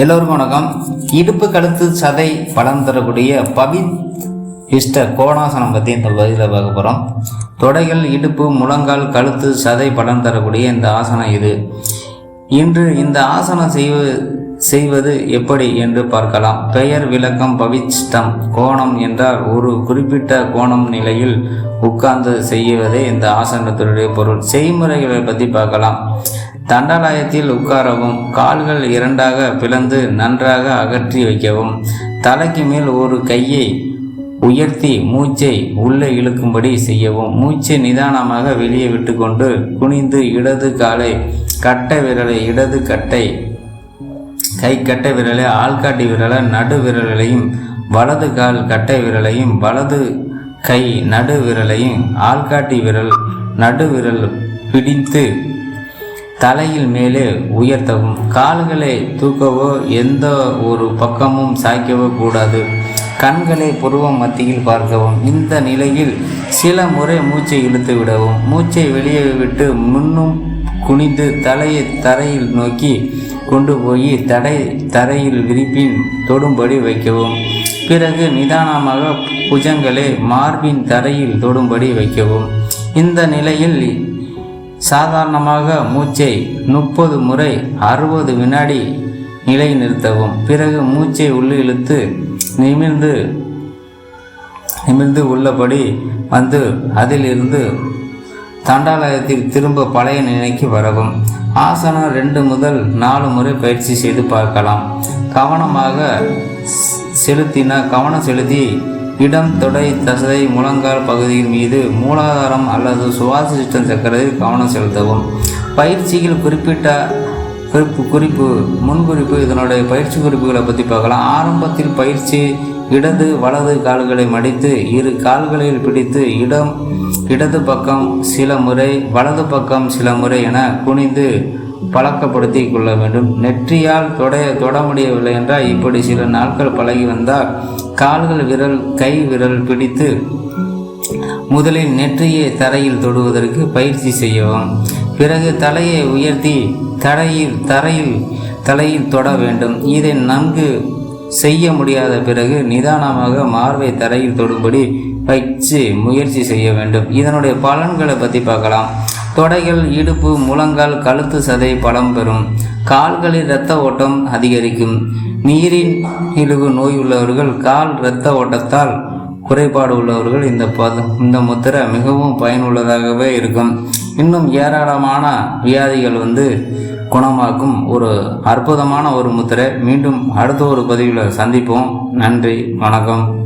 எல்லோருக்கும் வணக்கம். இடுப்பு கழுத்து சதை பலன் தரக்கூடிய பவித் இஷ்ட கோணாசனம் பற்றி இந்த பகுதியில் பார்க்க போகிறோம் தொடைகள் இடுப்பு முழங்கால் கழுத்து சதை பலன் தரக்கூடிய இந்த ஆசனம் இது. இன்று இந்த ஆசனம் செய்வ செய்வது எப்படி என்று பார்க்கலாம். பெயர் விளக்கம் பவிச்சிட்டம் கோணம் என்றால் ஒரு குறிப்பிட்ட கோணம் நிலையில் உட்கார்ந்து செய்வதே இந்த ஆசனத்தினுடைய பொருள். செய்முறைகளை பற்றி பார்க்கலாம். தண்டாலயத்தில் உட்காரவும் கால்கள் இரண்டாக பிளந்து நன்றாக அகற்றி வைக்கவும். தலைக்கு மேல் ஒரு கையை உயர்த்தி மூச்சை உள்ளே இழுக்கும்படி செய்யவும். மூச்சை நிதானமாக வெளியே விட்டுக்கொண்டு குனிந்து இடது காலை கட்டை விரலை இடது கட்டை கை கட்டை விரலை ஆள்காட்டி விரலை நடு விரலையும் வலது கால் கட்டை விரலையும் வலது கை நடு விரலையும் ஆள்காட்டி விரல் நடு விரல் பிடித்து தலையில் மேலே உயர்த்தவும் கால்களை தூக்கவோ எந்த ஒரு பக்கமும் சாய்க்கவோ கூடாது. கண்களை புருவம் மத்தியில் பார்க்கவும். இந்த நிலையில் சில முறை மூச்சை இழுத்து விடவும். மூச்சை வெளியே விட்டு முன்னும் குனிந்து தலையை தரையில் நோக்கி கொண்டு போய் தடை தரையில் விரிப்பின் தொடும்படி வைக்கவும். பிறகு நிதானமாக புஜங்களை மார்பின் தரையில் தொடும்படி வைக்கவும். இந்த நிலையில் சாதாரணமாக மூச்சை முப்பது முறை அறுபது வினாடி நிலை நிறுத்தவும் பிறகு மூச்சை உள்ளே இழுத்து நிமிர்ந்து நிமிர்ந்து உள்ளபடி வந்து அதிலிருந்து தண்டாலயத்தில் திரும்ப பழைய நிலைக்கு வரவும். ஆசனம் ரெண்டு முதல் நாலு முறை பயிற்சி செய்து பார்க்கலாம். கவனமாக செலுத்தின கவனம் செலுத்தி இடம் தொடை தசை முழங்கால் பகுதியின் மீது மூலாதாரம் அல்லது சுவாச சிஸ்டம் சக்கரத்தில் கவனம் செலுத்தவும். பயிற்சியில் குறிப்பிட்ட குறிப்பு குறிப்பு முன்குறிப்பு இதனுடைய பயிற்சி குறிப்புகளை பற்றி பார்க்கலாம். ஆரம்பத்தில் பயிற்சி இடது வலது கால்களை மடித்து இரு கால்களில் பிடித்து இடம் இடது பக்கம் சில முறை வலது பக்கம் சில முறை என குனிந்து பழக்கப்படுத்தி கொள்ள வேண்டும். நெற்றியால் தொட தொட முடியவில்லை என்றால் இப்படி சில நாட்கள் பழகி வந்தால் கால்கள் விரல் கை விரல் பிடித்து முதலில் நெற்றியை தரையில் தொடுவதற்கு பயிற்சி செய்யவும். பிறகு தலையை உயர்த்தி தரையில் தரையில் தலையில் தொட வேண்டும். இதை நன்கு செய்ய முடியாத பிறகு நிதானமாக மார்பை தரையில் தொடும்படி பயிற்சி முயற்சி செய்ய வேண்டும். இதனுடைய பலன்களை பற்றி பார்க்கலாம். தொடைகள் இடுப்பு முழங்கால் கழுத்து சதை பலம் பெறும். கால்களில் இரத்த ஓட்டம் அதிகரிக்கும். நீரின் இழிவு நோய் உள்ளவர்கள் கால் இரத்த ஓட்டத்தால் குறைபாடு உள்ளவர்கள் இந்த பத இந்த முத்திரை மிகவும் பயனுள்ளதாகவே இருக்கும். இன்னும் ஏராளமான வியாதிகள் வந்து குணமாக்கும் ஒரு அற்புதமான ஒரு முத்திரை. மீண்டும் அடுத்த ஒரு பதிவில் சந்திப்போம். நன்றி வணக்கம்.